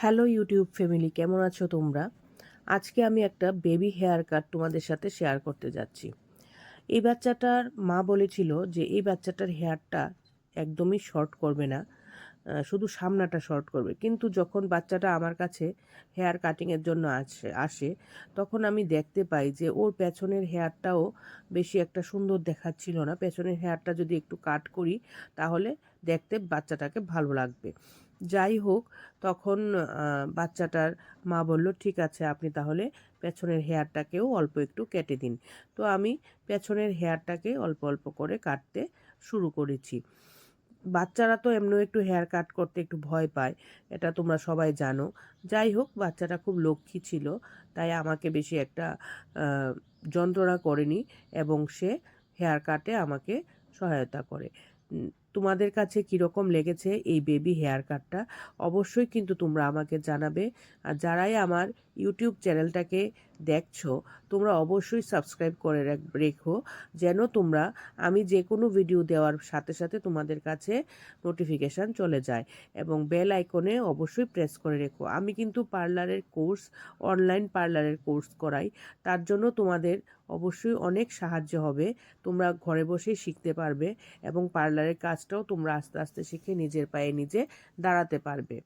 Hello YouTube family, কেমন আছো তোমরা? আজকে আমি একটা বেবি হেয়ার কাট তোমাদের সাথে শেয়ার করতে যাচ্ছি। এই বাচ্চাটার মা বলেছিল যে এই বাচ্চাটার হেয়ারটা একদমই শর্ট করবে না শুধু সামনাটা শর্ট করবে। কিন্তু যখন বাচ্চাটা আমার কাছে হেয়ার কাটিংয়ের জন্য আসে আসে, তখন আমি দেখতে পাই যে ওর পেছনের হেয়ারটাও বেশি একটা সুন্দর দেখাচ্ছিল না। পেছনের হেয়ারটা যদি একটু কাট করি, তাহলে দেখতে বাচ্চাটাকে ভালো লাগবে। যাই হোক, তখন বাচ্চাটার মা বলল, ঠিক আছে, আপনি তাহলে পেছনের হেয়ারটাকেও অল্প একটু কেটে দিন। তো আমি পেছনের হেয়ারটাকে অল্প অল্প করে কাটতে শুরু করেছি। বাচ্চারা তো এমনিও একটু হেয়ার কাট করতে একটু ভয় পায়, এটা তোমরা সবাই জানো। যাই হোক, বাচ্চাটা খুব লক্ষ্মী ছিল, তাই আমাকে বেশি একটা যন্ত্রণা করেনি এবং সে হেয়ার কাটে আমাকে সহায়তা করে। তোমাদের কাছে কীরকম লেগেছে এই বেবি হেয়ার কাটটা অবশ্যই কিন্তু তোমরা আমাকে জানাবে। আর যারাই আমার ইউটিউব চ্যানেলটাকে দেখছ, তোমরা অবশ্যই সাবস্ক্রাইব করে রাখ- যেন তোমরা, আমি যে কোনো ভিডিও দেওয়ার সাথে সাথে তোমাদের কাছে নোটিফিকেশান চলে যায় এবং বেল আইকনে অবশ্যই প্রেস করে রেখো। আমি কিন্তু পার্লারের কোর্স অনলাইন পার্লারের কোর্স করাই। তার জন্য তোমাদের অবশ্যই অনেক সাহায্য হবে। তোমরা ঘরে বসেই শিখতে পারবে এবং পার্লারের কাজটাও তোমরা আস্তে আস্তে শিখে নিজের পায়ে নিজে দাঁড়াতে পারবে।